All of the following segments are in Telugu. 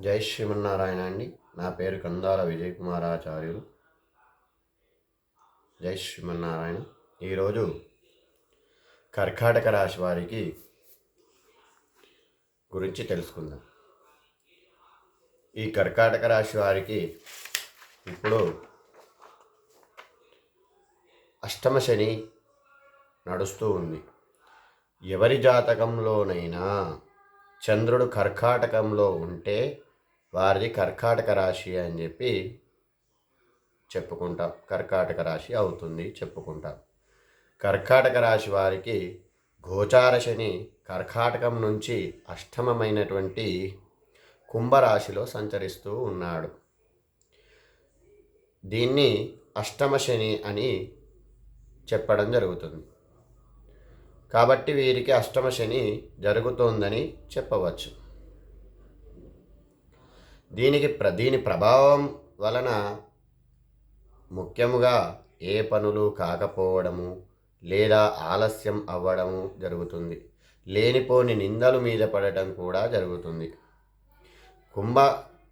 జై శ్రీమన్నారాయణ అండి. నా పేరు కందాల విజయ్ కుమారాచార్యులు జై శ్రీమన్నారాయణ. ఈరోజు కర్కాటక రాశి వారికి గురించి తెలుసుకుందాం. ఈ కర్కాటక రాశి వారికి ఇప్పుడు అష్టమ శని నడుస్తూ ఉంది. ఎవరి జాతకంలోనైనా చంద్రుడు కర్కాటకంలో ఉంటే వారిది కర్కాటక రాశి అని చెప్పి చెప్పుకుంటాం. కర్కాటక రాశి అవుతుంది చెప్పుకుంటాం. కర్కాటక రాశి వారికి గోచార శని కర్కాటకం నుంచి అష్టమమైనటువంటి కుంభరాశిలో సంచరిస్తూ ఉన్నాడు. దీన్ని అష్టమ శని అని చెప్పడం జరుగుతుంది. కాబట్టి వీరికి అష్టమ శని జరుగుతోందని చెప్పవచ్చు. దీనికి ప్ర దీని ప్రభావం వలన ముఖ్యముగా ఏ పనులు కాకపోవడము లేదా ఆలస్యం అవ్వడము జరుగుతుంది. లేనిపోని నిందలు మీద పడటం కూడా జరుగుతుంది. కుంభ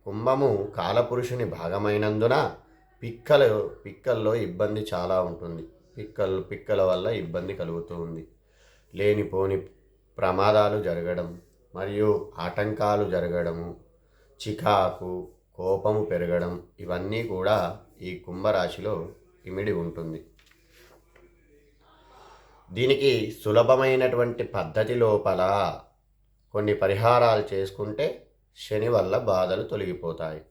కుంభము కాలపురుషుని భాగమైనందున పిక్కలు పిక్కల్లో ఇబ్బంది చాలా ఉంటుంది. పిక్కలు పిక్కల వల్ల ఇబ్బంది కలుగుతూ ఉంది. లేనిపోని ప్రమాదాలు జరగడం మరియు ఆటంకాలు జరగడము చికాకు కోపము పెరగడం ఇవన్నీ కూడా ఈ కుంభరాశిలో ఇమిడి ఉంటుంది. దీనికి సులభమైనటువంటి పద్ధతి లోపల కొన్ని పరిహారాలు చేసుకుంటే శని వల్ల బాధలు తొలగిపోతాయి.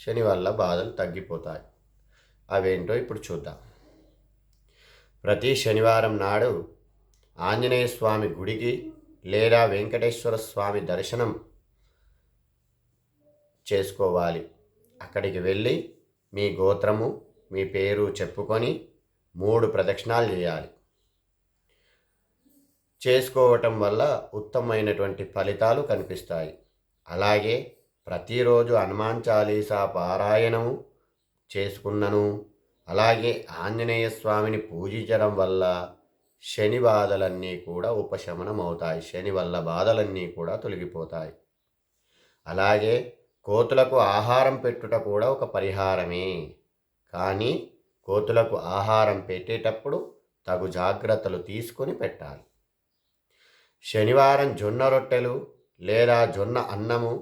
శని వల్ల బాధలు తగ్గిపోతాయి. అవేంటో ఇప్పుడు చూద్దాం. ప్రతి శనివారం నాడు ఆంజనేయ స్వామి గుడికి లేదా వెంకటేశ్వర స్వామి దర్శనం చేసుకోవాలి. అక్కడికి వెళ్ళి మీ గోత్రము మీ పేరు చెప్పుకొని మూడు ప్రదక్షిణాలు చేయాలి. చేసుకోవటం వల్ల ఉత్తమమైనటువంటి ఫలితాలు కనిపిస్తాయి. అలాగే ప్రతిరోజు హనుమాన్ చాలీసా పారాయణము చేసుకున్నను. అలాగే ఆంజనేయ స్వామిని పూజించడం వల్ల శని బాధలన్నీ కూడా ఉపశమనం అవుతాయి. శని వల్ల బాధలన్నీ కూడా తొలగిపోతాయి. అలాగే కోతులకు ఆహారం పెట్టుట కూడా ఒక పరిహారమే. కానీ కోతులకు ఆహారం పెట్టేటప్పుడు తగు జాగ్రత్తలు తీసుకొని పెట్టాలి. శనివారం జొన్న రొట్టెలు లేదా జొన్న అన్నము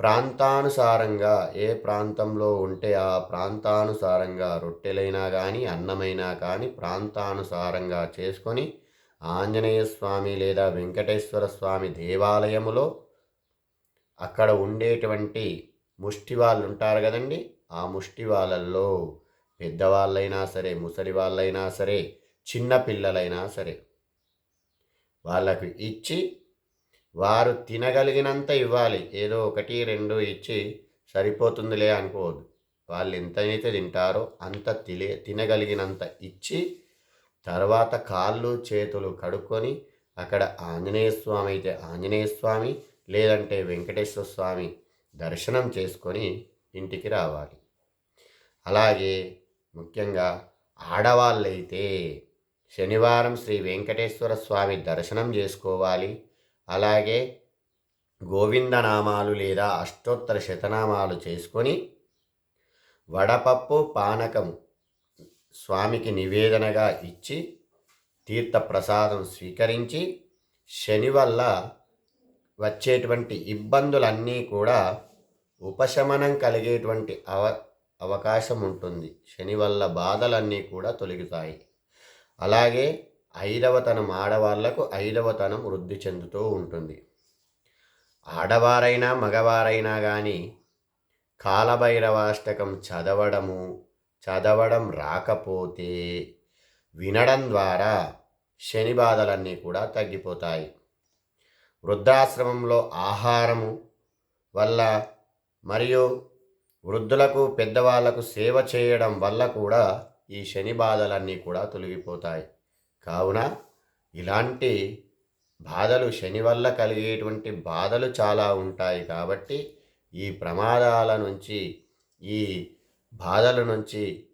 ప్రాంతానుసారంగా ఏ ప్రాంతంలో ఉంటే ఆ ప్రాంతానుసారంగా రొట్టెలైనా కానీ అన్నమైనా కానీ ప్రాంతానుసారంగా చేసుకొని ఆంజనేయ స్వామి లేదా వెంకటేశ్వర స్వామి దేవాలయములో అక్కడ ఉండేటువంటి ముష్టి వాళ్ళు ఉంటారు కదండి. ఆ ముష్టి వాళ్ళల్లో పెద్దవాళ్ళైనా సరే ముసలి వాళ్ళైనా సరే చిన్న పిల్లలైనా సరే వాళ్ళకు ఇచ్చి వారు తినగలిగినంత ఇవ్వాలి. ఏదో ఒకటి రెండు ఇచ్చి సరిపోతుందిలే అనుకోవద్దు. వాళ్ళు ఎంతైతే తింటారో అంత తిలే తినగలిగినంత ఇచ్చి తర్వాత కాళ్ళు చేతులు కడుక్కొని అక్కడ ఆంజనేయ స్వామి అయితే ఆంజనేయ స్వామి లేదంటే వెంకటేశ్వర స్వామి దర్శనం చేసుకొని ఇంటికి రావాలి. అలాగే ముఖ్యంగా ఆడవాళ్ళైతే శనివారం శ్రీ వెంకటేశ్వర స్వామి దర్శనం చేసుకోవాలి. అలాగే గోవిందనామాలు లేదా అష్టోత్తర శతనామాలు చేసుకొని వడపప్పు పానకం స్వామికి నివేదనగా ఇచ్చి తీర్థప్రసాదం స్వీకరించి శని వల్ల వచ్చేటువంటి ఇబ్బందులన్నీ కూడా ఉపశమనం కలిగేటువంటి అవ అవకాశం ఉంటుంది. శని వల్ల బాధలన్నీ కూడా తొలగుతాయి. అలాగే ఐదవతనం ఆడవాళ్ళకు ఐదవతనం వృద్ధి చెందుతూ ఉంటుంది. ఆడవారైనా మగవారైనా కానీ కాలభైరవాష్టకం చదవడము చదవడం రాకపోతే వినడం ద్వారా శని బాధలన్నీ కూడా తగ్గిపోతాయి. వృద్ధాశ్రమంలో ఆహారము వల్ల మరియు వృద్ధులకు పెద్దవాళ్ళకు సేవ చేయడం వల్ల కూడా ఈ శని బాధలన్నీ కూడా తొలగిపోతాయి. కావున ఇలాంటి బాధలు శని వల్ల కలిగేటువంటి బాధలు చాలా ఉంటాయి కాబట్టి ఈ ప్రమాదాల నుంచి ఈ బాధల నుంచి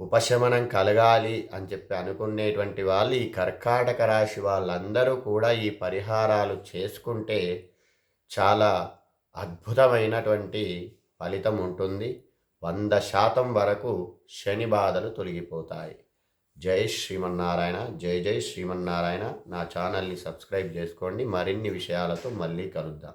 ఉపశమనం కలగాలి అని చెప్పి అనుకునేటువంటి వాళ్ళు ఈ కర్కాటక రాశి వాళ్ళందరూ కూడా ఈ పరిహారాలు చేసుకుంటే చాలా అద్భుతమైనటువంటి ఫలితం ఉంటుంది. వంద శాతం వరకు శని బాధలు తొలగిపోతాయి. జై శ్రీమన్నారాయణ జై జై శ్రీమన్నారాయణ. నా ఛానల్ని సబ్స్క్రైబ్ చేసుకోండి. మరిన్ని విషయాలతో మళ్ళీ కలుద్దాం.